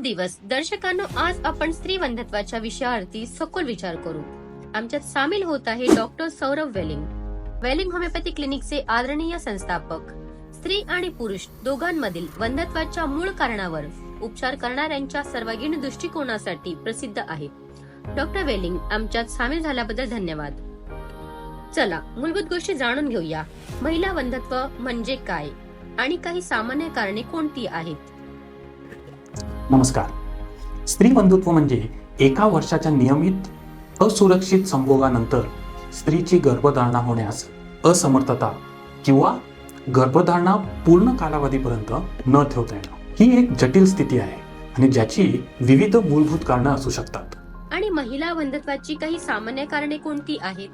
शुभ दिवस दर्शकांनो आज आपण स्त्री बंधत्वाच्या विषयावरती सखोल विचार करू. आमच्यात सामील होत आहे डॉक्टर सौरभ वेलिंग. वेलिंग होमिओपॅथी क्लिनिकचे आदरणीय संस्थापक. स्त्री आणि पुरुष दोघांमधील बंधत्वाच्या मूळ कारणावर उपचार करणाऱ्यांच्या सर्वांगीण दृष्टिकोनासाठी प्रसिद्ध आहे. डॉक्टर वेलिंग आमच्यात सामील झाल्याबद्दल धन्यवाद. चला मूलभूत गोष्टी जाणून घेऊया. महिला बंधत्व म्हणजे काय? आणि काही सामान्य कारणे कोणती आहेत? नमस्कार. स्त्री बंधुत्व म्हणजे एका वर्षाच्या नियमित असुरक्षित संभोगानंतर स्त्रीची गर्भधारणा होण्यास असमर्थता किंवा गर्भधारणा पूर्ण कालावधीपर्यंत न ठेवता येणं. ही एक जटिल स्थिती आहे आणि ज्याची विविध मूलभूत कारणं असू शकतात. आणि महिला बंधत्वाची काही सामान्य कारणे कोणती आहेत?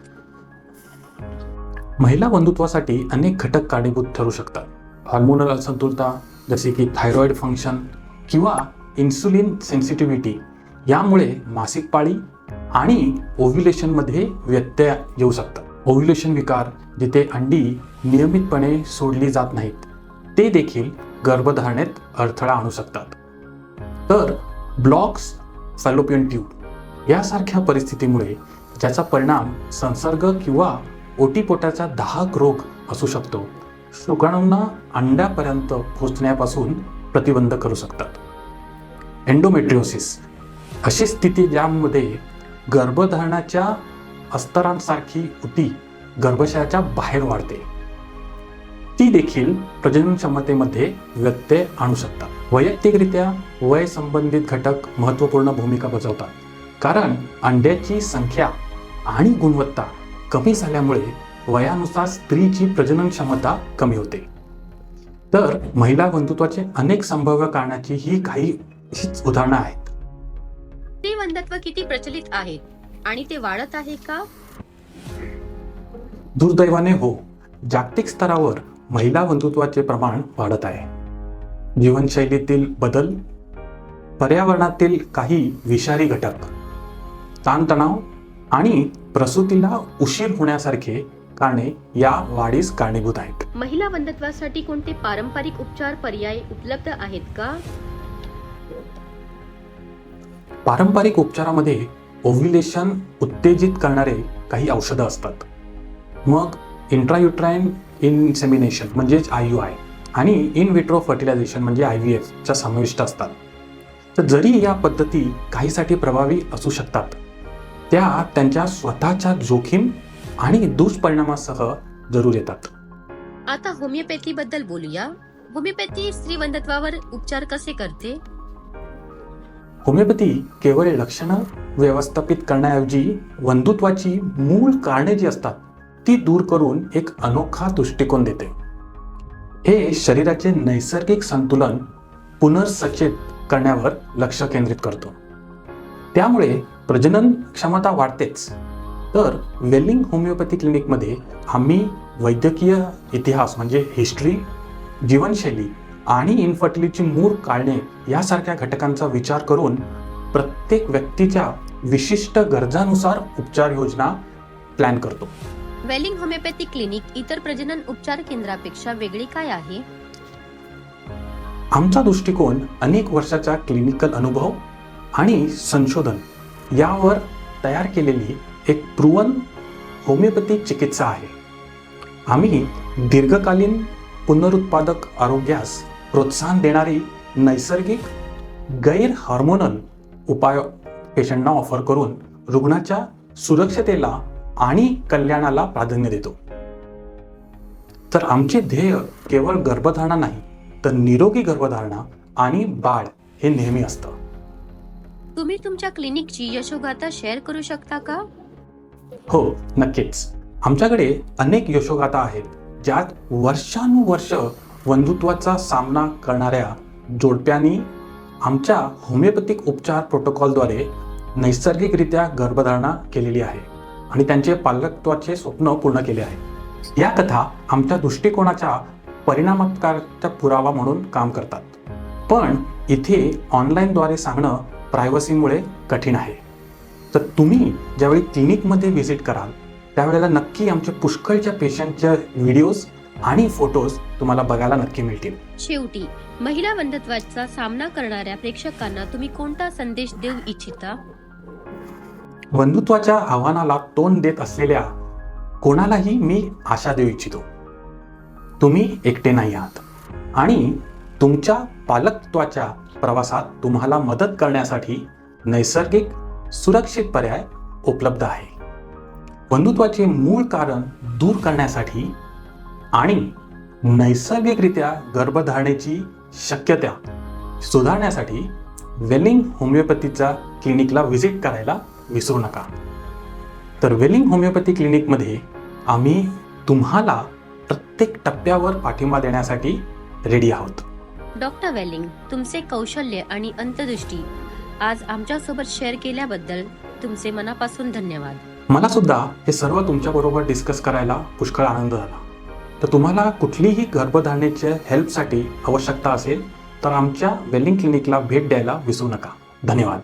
महिला बंधुत्वासाठी अनेक घटक कारणीभूत ठरू शकतात. हार्मोनल असंतुलता जसे की थायरॉइड फंक्शन किंवा इन्सुलिन सेन्सिटिव्हिटी यामुळे मासिक पाळी आणि ओव्ह्युलेशनमध्ये व्यत्यय येऊ शकतात. ओव्ह्युलेशन विकार जिथे अंडी नियमितपणे सोडली जात नाहीत ते देखील गर्भधारणेत अडथळा आणू शकतात. तर ब्लॉक्स फॅलोपियन ट्यूब यासारख्या परिस्थितीमुळे ज्याचा परिणाम संसर्ग किंवा ओटीपोटाचा दाहक रोग असू शकतो शुक्राणूंना अंड्यापर्यंत पोहोचण्यापासून प्रतिबंध करू शकतात. एन्डोमेट्रिओसिस अशी स्थिती ज्यामध्ये गर्भधारणाच्या अस्तरांसारखी उती गर्भाशयाच्या बाहेर वाढते. ती देखील प्रजनन क्षमतेमध्ये व्यत्यय आणू शकतात. वैयक्तिकरित्या वय संबंधित घटक महत्त्वपूर्ण भूमिका बजावतात. कारण अंड्याची संख्या आणि गुणवत्ता कमी झाल्यामुळे वयानुसार स्त्रीची प्रजनन क्षमता कमी होते. तर महिला बंधुत्वाचे अनेक संभाव्य कारणाची ही काही हीच उदाहरणं आहेत. स्त्री बंधत्व किती प्रचलित आहेत आणि ते वाढत आहे का? दुर्दैवाने हो. जागतिक स्तरावर महिला बंधुत्वाचे प्रमाण वाढत आहे. जीवनशैलीतील बदल पर्यावरणातील काही विषारी घटक ताणतणाव आणि प्रसूतीला उशीर होण्यासारखे कारणे या वाढीस कारणीभूत आहेत. महिला बंधत्वासाठी कोणते पारंपरिक उपचार पर्याय उपलब्ध आहेत का? पारंपरिक उपचारामध्ये ओव्ह्युलेशन उत्तेजित करणारे काही औषधं असतात. मग इंट्रायुट्राईन इनसेमिनेशन म्हणजेच आय यू आय आणि इन विट्रो फर्टिलायझेशन म्हणजे आय व्ही एफच्या समाविष्ट असतात. तर जरी या पद्धती काहीसाठी प्रभावी असू शकतात त्या त्यांच्या स्वतःच्या जोखीम आणि दुष्परिणामासह जरूर येतात. आता होमिओपॅथी बद्दल बोलूया. होमिओपॅथी स्त्रीवंधत्वावर उपचार कसे करते? होमिओपॅथी केवळ लक्षणं व्यवस्थापित करण्याऐवजी बंधुत्वाची मूळ कारणे जी असतात ती दूर करून एक अनोखा दृष्टिकोन देते. हे शरीराचे नैसर्गिक संतुलन पुनर्सचेत करण्यावर लक्ष केंद्रित करतो. त्यामुळे प्रजनन क्षमता वाढतेच. तर वेलिंग होमिओपॅथी क्लिनिकमध्ये आम्ही वैद्यकीय इतिहास म्हणजे हिस्ट्री जीवनशैली आणि इन्फर्टिलिटीची मूळ कारणे यासारख्या घटकांचा विचार करून प्रत्येक व्यक्तीच्या विशिष्ट गरजानुसार उपचार योजना प्लॅन करतो. वेलिंग होमिओपॅथी क्लिनिक इतर प्रजनन उपचार केंद्रापेक्षा वेगळी काय आहे? आमचा दृष्टिकोन अनेक वर्षाचा क्लिनिकल अनुभव आणि संशोधन यावर तयार केलेली एक प्रुवन होमिओपॅथिक चिकित्सा आहे. आम्ही दीर्घकालीन पुनरुत्पादक आरोग्यास प्रोत्साहन देणारी नैसर्गिक गैर हार्मोनल उपाय पेशंटना ऑफर करून रुग्णाच्या सुरक्षतेला आणि कल्याणाला प्राधान्य देतो. तर आमचे ध्येय केवळ गर्भधारणा नाही तर निरोगी गर्भधारणा आणि बाळ हे नेहमी असतं. तुम्ही तुमच्या क्लिनिकची यशोगाथा शेअर करू शकता का? हो नक्कीच. आमच्याकडे अनेक यशोगाथा आहेत ज्यात वर्षानुवर्ष बंधुत्वाचा सामना करणाऱ्या जोडप्यांनी आमच्या होमिओपॅथिक उपचार प्रोटोकॉलद्वारे नैसर्गिकरित्या गर्भधारणा केलेली आहे आणि त्यांचे पालकत्वाचे स्वप्न पूर्ण केले आहे. या कथा आमच्या दृष्टिकोनाच्या परिणामकारचा पुरावा म्हणून काम करतात. पण इथे ऑनलाईनद्वारे सांगणं प्रायव्हसीमुळे कठीण आहे. तर तुम्ही ज्यावेळी क्लिनिकमध्ये व्हिजिट कराल त्यावेळेला नक्की आमच्या पुष्कळच्या पेशंटच्या व्हिडिओज आणि फोटोज तुम्हाला बघायला नक्की मिळतील. शेवटी महिला बंधत्वाचा सामना करणाऱ्या प्रेक्षकांना तुम्ही कोणता संदेश देऊ इच्छिता? बंधुत्वाच्या आव्हानाला तोंड देत असलेल्या कोणालाही मी आशा देऊ इच्छितो. तुम्ही एकटे नाही आहात. आणि तुमच्या पालकत्वाच्या प्रवासात तुम्हाला मदत करण्यासाठी नैसर्गिक सुरक्षित पर्याय उपलब्ध आहे. बंधुत्वाचे मूळ कारण दूर करण्यासाठी आणि नैसर्गिकरित्या गर्भधारणेची शक्यता सुधारण्यासाठी वेलिंग होमिओपॅथीचा क्लिनिकला व्हिजिट करायला विसरू नका. तर वेलिंग होमिओपॅथी क्लिनिकमध्ये आम्ही तुम्हाला प्रत्येक टप्प्यावर पाठिंबा देण्यासाठी रेडी आहोत. डॉक्टर वेलिंग तुमचे कौशल्य आणि अंतदृष्टी आज आमच्यासोबत शेअर केल्याबद्दल तुमचे मनापासून धन्यवाद. मला सुद्धा हे सर्व तुमच्याबरोबर डिस्कस करायला पुष्कळ आनंद झाला. तर तुम्हाला कुठलीही गर्भधारणेच्या हेल्पसाठी आवश्यकता असेल तर आमच्या वेलिंग क्लिनिकला भेट द्यायला विसरू नका. धन्यवाद.